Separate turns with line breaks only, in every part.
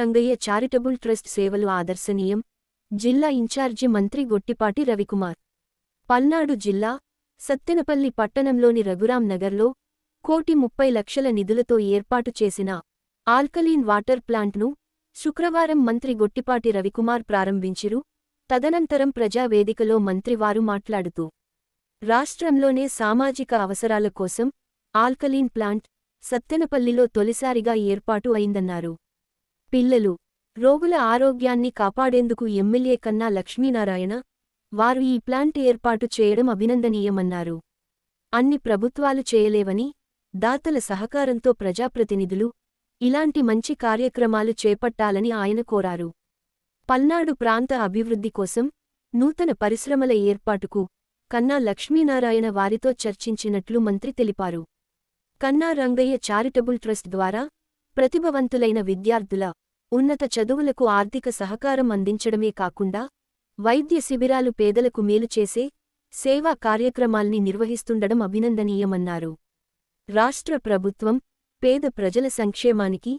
Rangayya charitable trust సేవలు ఆదర్శనీయం. జిల్లా incharge మంత్రి గొట్టిపాటి రవికుమార్. పల్నాడు జిల్లా సత్తెనపల్లి పట్టణంలోని రఘురాం నగర్లో కోటి ముప్పై లక్షల నిధులతో ఏర్పాటు చేసిన ఆల్కలీన్ వాటర్ ప్లాంట్ను శుక్రవారం మంత్రి గొట్టిపాటి రవికుమార్ ప్రారంభించిరు. తదనంతరం ప్రజావేదికలో మంత్రివారు మాట్లాడుతూ రాష్ట్రంలోనే సామాజిక అవసరాల కోసం ఆల్కలీన్ ప్లాంట్ సత్తెనపల్లిలో తొలిసారిగా ఏర్పాటు అయిందన్నారు. పిల్లలు రోగుల ఆరోగ్యాన్ని కాపాడేందుకు ఎమ్మెల్యే కన్నా లక్ష్మీనారాయణ వారు ఈ ప్లాంట్ ఏర్పాటు చేయడం అభినందనీయమన్నారు. అన్ని ప్రభుత్వాలు చేయలేవని దాతల సహకారంతో ప్రజాప్రతినిధులు ఇలాంటి మంచి కార్యక్రమాలు చేపట్టాలని ఆయన కోరారు. పల్నాడు ప్రాంత అభివృద్ధి కోసం నూతన పరిశ్రమల ఏర్పాటుకు కన్నా లక్ష్మీనారాయణ వారితో చర్చించినట్లు మంత్రి తెలిపారు. కన్నా రంగయ్య చారిటబుల్ ట్రస్ట్ ద్వారా ప్రతిభవంతులైన విద్యార్థుల ఉన్నత చదువులకు ఆర్థిక సహకారం అందించడమే కాకుండా వైద్య శిబిరాలు పేదలకు మేలు చేసే సేవా కార్యక్రమాల్ని నిర్వహిస్తుండడం అభినందనీయమన్నారు. రాష్ట్ర ప్రభుత్వం పేద ప్రజల సంక్షేమానికి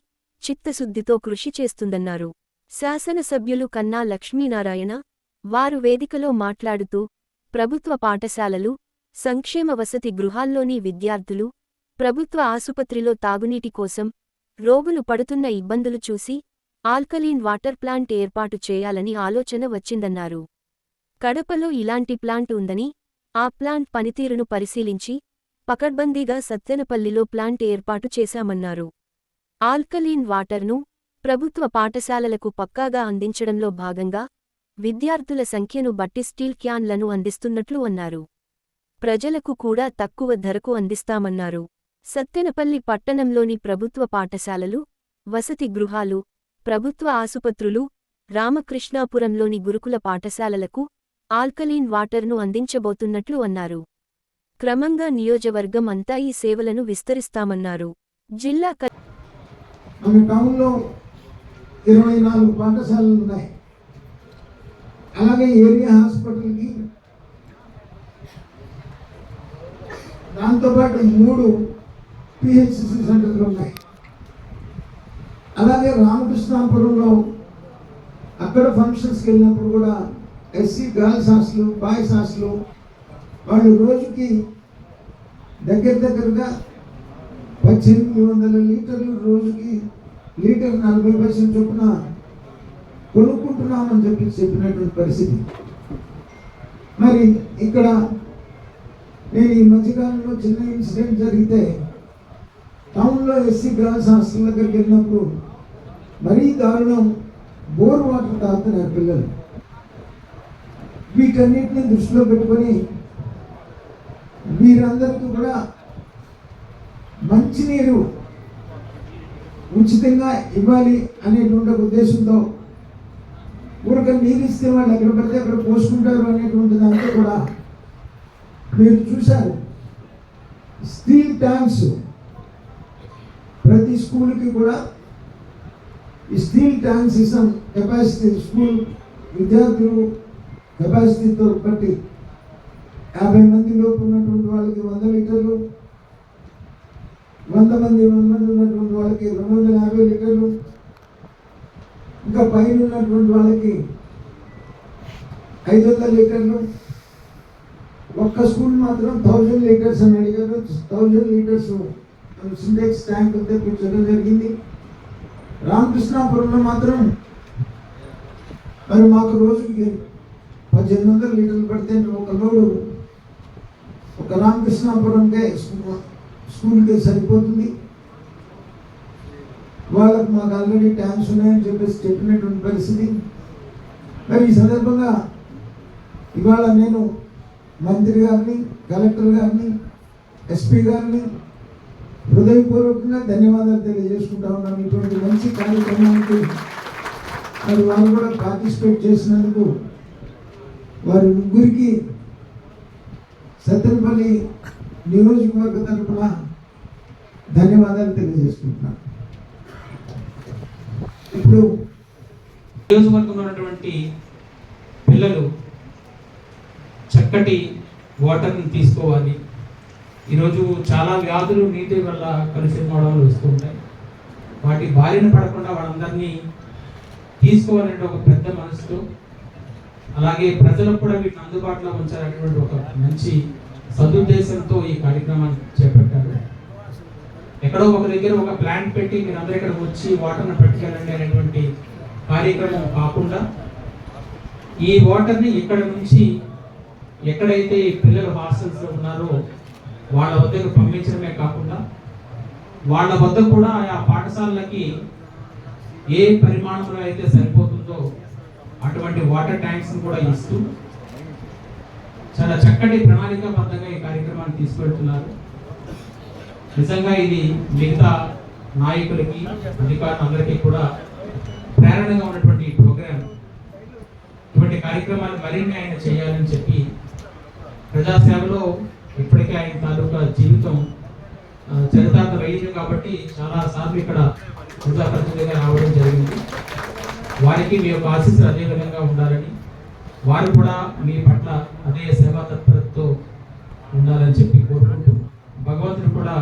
చిత్తశుద్ధితో కృషి చేస్తుందన్నారు. శాసనసభ్యులు కన్నా లక్ష్మీనారాయణ వారు వేదికలో మాట్లాడుతూ ప్రభుత్వ పాఠశాలలు సంక్షేమ వసతి గృహాల్లోని విద్యార్థులు ప్రభుత్వ ఆసుపత్రిలో తాగునీటి కోసం రోగులు పడుతున్న ఇబ్బందులు చూసి ఆల్కలీన్ వాటర్ ప్లాంట్ ఏర్పాటు చేయాలని ఆలోచన వచ్చిందన్నారు. కడపలో ఇలాంటి ప్లాంట్ ఉందని ఆ ప్లాంట్ పనితీరును పరిశీలించి పకడ్బందీగా సత్తెనపల్లిలో ప్లాంట్ ఏర్పాటు చేశామన్నారు. ఆల్కలీన్ వాటర్ను ప్రభుత్వ పాఠశాలలకు పక్కాగా అందించడంలో భాగంగా విద్యార్థుల సంఖ్యను బట్టి స్టీల్ క్యాన్లను అందిస్తున్నట్లు అన్నారు. ప్రజలకు కూడా తక్కువ ధరకు అందిస్తామన్నారు. సత్తెనపల్లి పట్టణంలోని ప్రభుత్వ పాఠశాలలు వసతి గృహాలు ప్రభుత్వ ఆసుపత్రులు రామకృష్ణాపురంలోని గురుకుల పాఠశాలలకు ఆల్కలీన్ వాటర్ను అందించబోతున్నట్లు అన్నారు. క్రమంగా నియోజకవర్గం అంతా ఈ సేవలను విస్తరిస్తామన్నారు. జిల్లా
ఇరవై నాలుగు పాఠశాలలు ఉన్నాయి. అలాగే ఏరియా హాస్పిటల్కి దాంతోపాటు మూడు పిహెచ్సి సెంటర్లు ఉన్నాయి అలాగే రామకృష్ణాపురంలో అక్కడ ఫంక్షన్స్కి వెళ్ళినప్పుడు కూడా SC girls hostel boys hostel వాళ్ళు రోజుకి దగ్గర దగ్గరగా పద్దెనిమిది వందల లీటర్లు రోజుకి లీటర్ నలభై పైసలు చొప్పున కొనుక్కుంటున్నామని చెప్పి చెప్పినటువంటి పరిస్థితి. మరి ఇక్కడ నేను ఈ మధ్యకాలంలో చిన్న ఇన్సిడెంట్ జరిగితే టౌన్లో ఎస్సీ గర్ల్స్ హాస్టల్ దగ్గరికి వెళ్ళినప్పుడు మరీ దారుణం బోర్ వాటర్ తాగుతున్నారు పిల్లలు. వీటన్నిటిని దృష్టిలో పెట్టుకొని వీరందరికీ కూడా మంచినీరు ఉచితంగా ఇవ్వాలి అనేటువంటి ఉద్దేశంతో ఊరక నీరు ఇస్తే వాళ్ళు ఎక్కడ పడితే అక్కడ పోసుకుంటారు అనేటువంటి దాంతో కూడా మీరు చూశారు. స్టీల్ ట్యాంక్స్ ప్రతి స్కూల్కి కూడా ఈ స్టీల్ ట్యాంక్స్ ఇస్తాం కెపాసిటీ స్కూల్ విద్యార్థులు కెపాసిటీతో బట్టి యాభై మంది లోపు ఉన్నటువంటి వాళ్ళకి వంద లీటర్లు వంద మంది వంద మంది ఉన్నటువంటి వాళ్ళకి రెండు వందల యాభై లీటర్లు ఇంకా పైన ఉన్నటువంటి వాళ్ళకి ఐదు వందల లీటర్లు. ఒక్క స్కూల్ మాత్రం థౌజండ్ లీటర్స్ అని అడిగారు. థౌజండ్ లీటర్స్ సింటెక్స్ ట్యాంక్ తెప్పించడం జరిగింది. రామకృష్ణాపురంలో మాత్రం మరి మాకు రోజుకి పద్దెనిమిది వందల లీటర్లు పడితే ఒక లోడు. ఒక రామకృష్ణాపురంకే స్కూల్కి సరిపోతుంది. వాళ్ళకు మాకు ఆల్రెడీ ట్యాంక్స్ ఉన్నాయని చెప్పేసి చెప్పినటువంటి పరిస్థితి. మరి ఈ సందర్భంగా ఇవాళ నేను మంత్రి గారిని కలెక్టర్ గారిని ఎస్పీ గారిని హృదయపూర్వకంగా ధన్యవాదాలు తెలియజేసుకుంటా ఉన్నాం ఇటువంటి మంచి కార్యక్రమానికి మరి వారు కూడా పార్టిసిపేట్ చేసినందుకు వారి ముగ్గురికి సత్తెనపల్లి నియోజకవర్గ తరపున ధన్యవాదాలు తెలియజేసుకుంటున్నాను ఇప్పుడు
నియోజకవర్గంలో ఉన్నటువంటి పిల్లలు చక్కటి వాటర్ని తీసుకోవాలి. ఈరోజు చాలా వ్యాధులు నీటి వల్ల కలుషితం అవడం వస్తూ ఉంటాయి వాటి బారిన పడకుండా వాళ్ళందరినీ తీసుకోవాలంటే ఒక పెద్ద మనసుతో అలాగే ప్రజలకు కూడా వీటిని అందుబాటులో ఉంచాలనేటువంటి ఒక మంచి సదుద్దేశంతో ఈ కార్యక్రమాన్ని చేపట్టారు. ఎక్కడో ఒక దగ్గర ఒక ప్లాంట్ పెట్టి మీరు అందరూ ఇక్కడ వచ్చి వాటర్ని పట్టుకెళ్ళండి అనేటువంటి కార్యక్రమం కాకుండా ఈ వాటర్ని ఇక్కడ నుంచి ఎక్కడైతే ఈ పిల్లలు హాస్టల్స్లో ఉన్నారో వాళ్ళ వద్దకు పంపించడమే కాకుండా వాళ్ళ వద్ద కూడా ఆ పాఠశాలలకి ఏ పరిమాణంలో అయితే సరిపోతుందో అటువంటి వాటర్ ట్యాంక్స్ కూడా ఇస్తూ చాలా చక్కటి ప్రణాళికాబద్ధంగా ఈ కార్యక్రమాన్ని తీసుకెళ్తున్నారు. నిజంగా ఇది మిగతా నాయకులకి అధికారులందరికీ కూడా ప్రేరణగా ఉన్నటువంటి ఈ ప్రోగ్రామ్ ఇటువంటి కార్యక్రమాలు మరిన్ని ఆయన చేయాలని చెప్పి ప్రజాసేవలో ఇప్పటికే ఆయన తాలూకా జీవితం ఆ, చరితార్థం అయింది కాబట్టి చాలా సార్లు ఇక్కడ ప్రజాప్రతినిధిగా రావడం జరిగింది. వారికి మీ యొక్క ఆశీస్సులు అదే విధంగా ఉండాలని వారు కూడా మీ పట్ల అదే సేవా తత్పరతతో ఉండాలని చెప్పి కోరుకుంటూ భగవంతుడు కూడా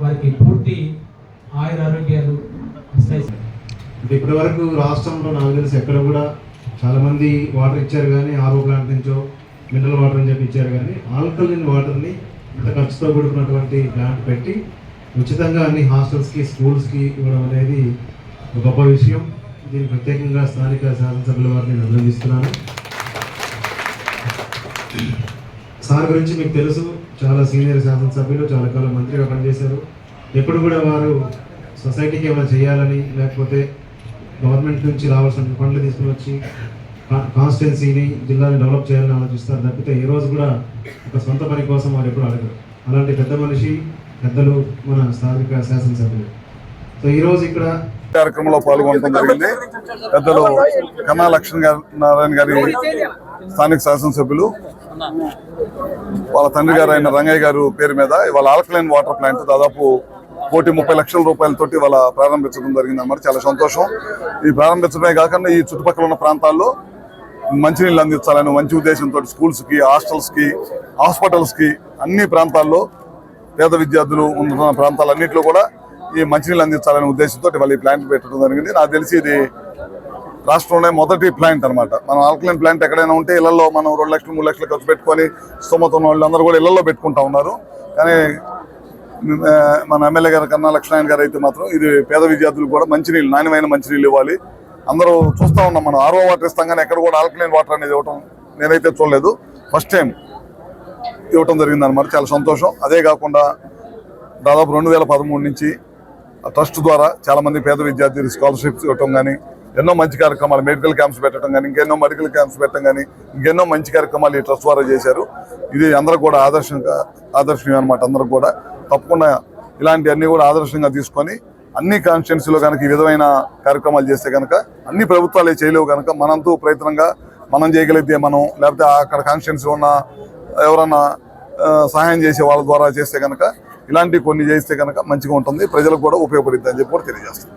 వారికి పూర్తి ఆయుర ఆరోగ్యాలు
ఇప్పటి వరకు రాష్ట్రంలో నాకు తెలిసి ఎక్కడ కూడా చాలామంది వాటర్ ఇచ్చారు కానీ ఆరో ప్లాంట్ నుంచో మినరల్ వాటర్ అని చెప్పి ఇచ్చారు కానీ ఆల్కలిన్ వాటర్ని ఇంత ఖర్చుతో కూడుకున్నటువంటి ప్లాంట్ పెట్టి ఉచితంగా అన్ని హాస్టల్స్కి స్కూల్స్కి ఇవ్వడం అనేది గొప్ప విషయం. దీన్ని ప్రత్యేకంగా స్థానిక శాసనసభ్యుల వారిని నేను అభినందిస్తున్నాను. సార్ గురించి మీకు తెలుసు చాలా సీనియర్ శాసనసభ్యులు చాలా కాలం మంత్రిగా పనిచేశారు. ఎప్పుడు కూడా వారు సొసైటీకి ఏమైనా చేయాలని లేకపోతే గవర్నమెంట్ నుంచి రావాల్సిన పనులు తీసుకుని వచ్చి కాన్స్టిట్యున్సీని జిల్లాని డెవలప్ చేయాలని ఆలోచిస్తారు తప్పితే ఈ రోజు కూడా ఒక సొంత పని కోసం వారు ఎప్పుడు అడగరు. అలాంటి పెద్ద మనిషి పెద్దలు మన స్థానిక శాసనసభ్యులు. సో ఈరోజు ఇక్కడ
కార్యక్రమంలో పాల్గొనడం జరిగింది. పెద్దలు కన్నా లక్ష్మణ్ గారు నారాయణ గారి స్థానిక శాసనసభ్యులు. వాళ్ళ తండ్రి గారు అయిన రంగయ్య గారు పేరు మీద ఇవాళ ఆల్కలైన్ వాటర్ ప్లాంట్ దాదాపు కోటి ముప్పై లక్షల రూపాయలతోటి ఇవాళ ప్రారంభించడం జరిగింది అన్నమాట చాలా సంతోషం. ఈ ప్రారంభించడమే కాకుండా ఈ చుట్టుపక్కల ఉన్న ప్రాంతాల్లో మంచినీళ్ళు అందించాలని మంచి ఉద్దేశంతో స్కూల్స్కి హాస్టల్స్కి హాస్పిటల్స్కి అన్ని ప్రాంతాల్లో పేద విద్యార్థులు ఉన్న ప్రాంతాలన్నింటిలో కూడా ఈ మంచినీళ్ళు అందించాలనే ఉద్దేశంతో వాళ్ళు ఈ ప్లాంట్ పెట్టడం జరిగింది. నాకు తెలిసి ఇది రాష్ట్రంలోనే మొదటి ప్లాంట్ అన్నమాట. మనం ఆల్కలైన్ ప్లాంట్ ఎక్కడైనా ఉంటే ఇళ్ళలో మనం రెండు లక్షలు మూడు లక్షలు ఖర్చు పెట్టుకొని స్తోమత ఉన్న వాళ్ళందరూ కూడా ఇళ్ళలో పెట్టుకుంటా ఉన్నారు. కానీ మన ఎమ్మెల్యే గారు కన్నా లక్ష్మణ్ గారు అయితే మాత్రం ఇది పేద విద్యార్థులకు కూడా మంచినీళ్ళు నాణ్యమైన మంచినీళ్ళు ఇవ్వాలి. అందరూ చూస్తా ఉన్నాం మనం. ఆర్ఓ వాటర్ ఇస్తాం కానీ ఎక్కడ కూడా ఆల్కలైన్ వాటర్ అనేది ఇవ్వటం నేనైతే చూడలేదు. ఫస్ట్ టైం ఇవ్వటం జరిగింది అనమాట చాలా సంతోషం. అదే కాకుండా దాదాపు రెండు వేల పదమూడు నుంచి ట్రస్ట్ ద్వారా చాలామంది పేద విద్యార్థులు స్కాలర్షిప్స్ ఇవ్వటం కానీ ఎన్నో మంచి కార్యక్రమాలు మెడికల్ క్యాంప్స్ పెట్టడం కానీ ఇంకెన్నో మెడికల్ క్యాంప్స్ పెట్టడం కానీ ఇంకెన్నో మంచి కార్యక్రమాలు ఈ ట్రస్ట్ ద్వారా చేశారు. ఇది అందరూ కూడా ఆదర్శంగా ఆదర్శనీయం అనమాట అందరూ కూడా. తప్పకుండా ఇలాంటివన్నీ కూడా ఆదర్శంగా తీసుకొని అన్ని కాన్స్టిట్యున్సీలో కనుక ఈ విధమైన కార్యక్రమాలు చేస్తే కనుక అన్ని ప్రభుత్వాలే చేయలేవు కనుక మనంతో ప్రయత్నంగా మనం చేయగలిగితే మనం లేకపోతే అక్కడ కాన్స్టిట్యున్సీ ఉన్న ఎవరన్నా సహాయం చేసే వాళ్ళ ద్వారా చేస్తే కనుక ఇలాంటి కొన్ని చేస్తే కనుక మంచిగా ఉంటుంది. ప్రజలకు కూడా ఉపయోగపడుతుంది అని చెప్పి కూడా తెలియజేస్తాం